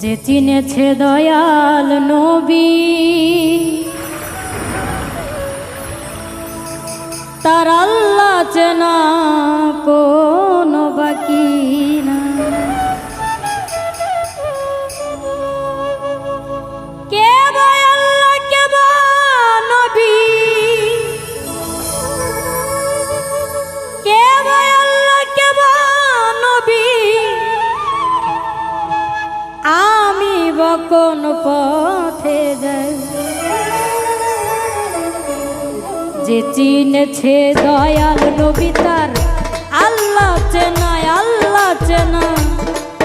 যে চিনেছে দয়াল নবী তার আল্লাহ চেনা কোনো যে চিনেছে দয়াল নবী তার, আল্লাহ চেনায়, আল্লাহ চেনা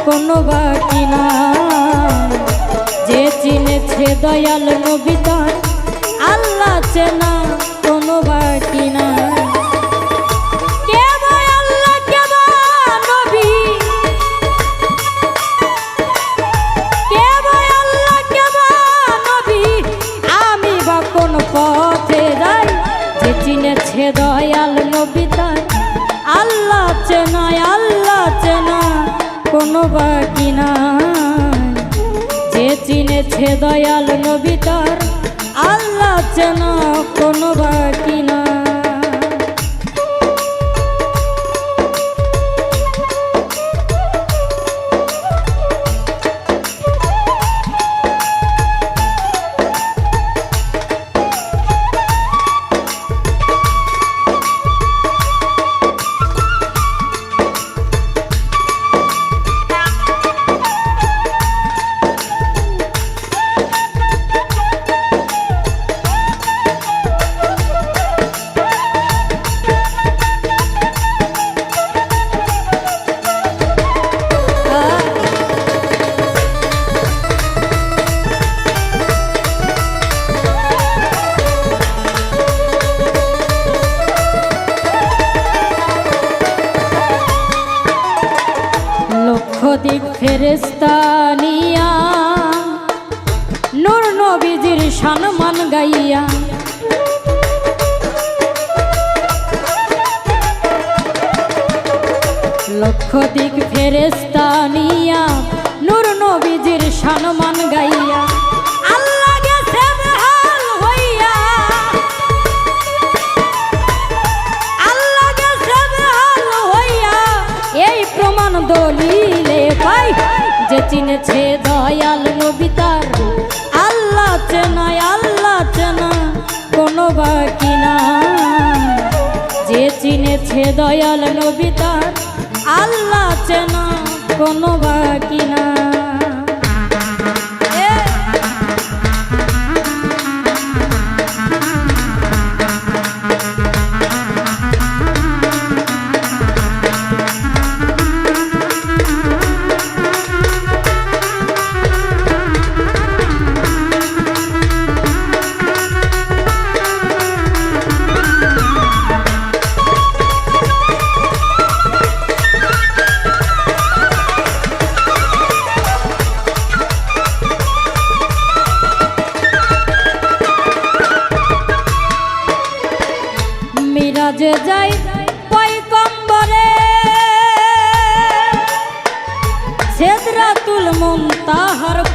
কোনো বাকি না যে চিনেছে দয়াল নবী তার, আল্লাহ চেনা কোনো বাকি না দয়াল নবী তার। আল্লাহ চেনায়, আল্লাহ চেনা কোনো বাকি নাই। যে চিনেছে দয়াল নবী তার, আল্লাহ চেনা কোনো বাকি ফেরেস্তানিয়া নূর নবীজির সম্মান গাইয়া। লক্ষ দিক ফেরেস্তানিয়া নূর নবীজির সম্মান গাইয়া। চিনেছে দয়াল নবী তার আল্লাহ চেনা আল্লাহ চেনা, কোনো বা কিনা যে চিনেছে দয়াল নবী তার, আল্লাহ চেনা, কোনো বা না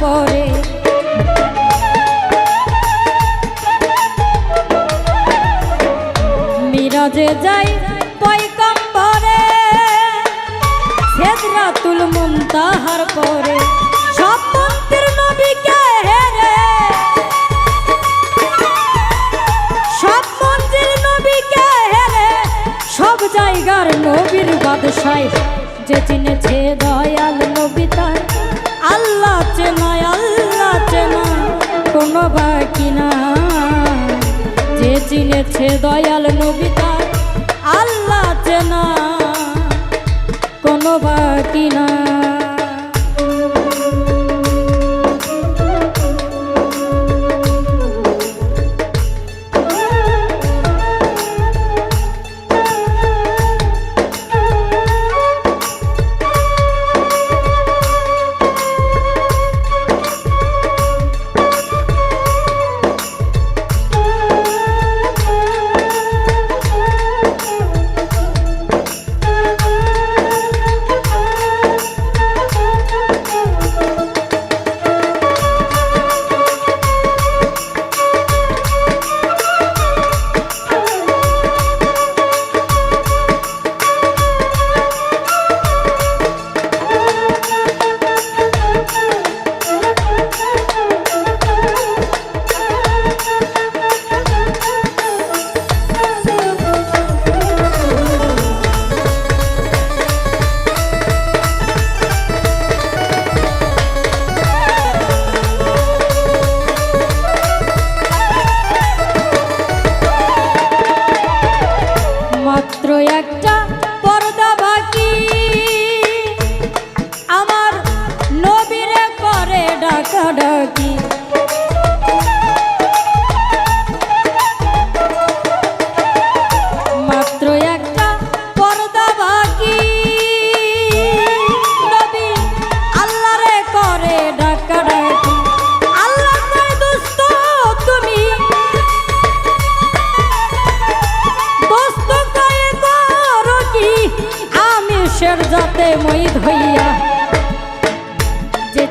পরে। মিরাজে যাই পয়গম্বরে, সেদরাতুল মুনতাহার পরে। সব মন্ত্রীর সব হেরে। সব জায়গার নবীর বাদশাই যে চিনেছে দয়াল নবী তার আল্লাহ চেনা আল্লাহ চেনা কোনো বাকি না। যে চিনেছে দয়াল নবী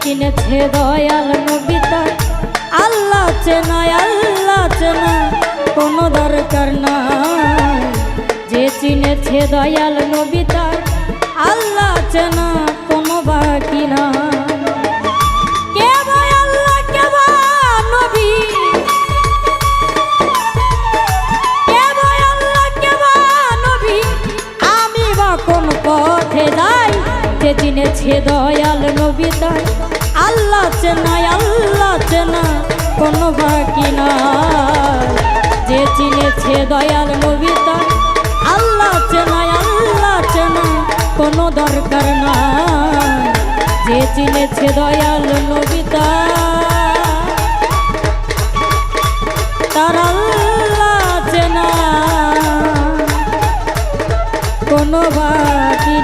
যে চিনেছে দয়াল নবী তার। আল্লাহ চেনা আল্লাহ চেনা, কোনো দরকার নাই। যে চিনেছে দয়াল নবী তার, আল্লাহ চেনা, কোনো বাকি না চিনেছে দয়াল নবী তাই। আল্লাহ চেনাই আল্লাহ চেনা, কোনো বাকি না যে চিনেছে দয়াল নবী তাই। আল্লাহ চেনাই আল্লাহ চেনা, কোনো দরকার না যে চিনেছে দয়াল নবী তার আল্লাহ চেনা, কোনো বাকি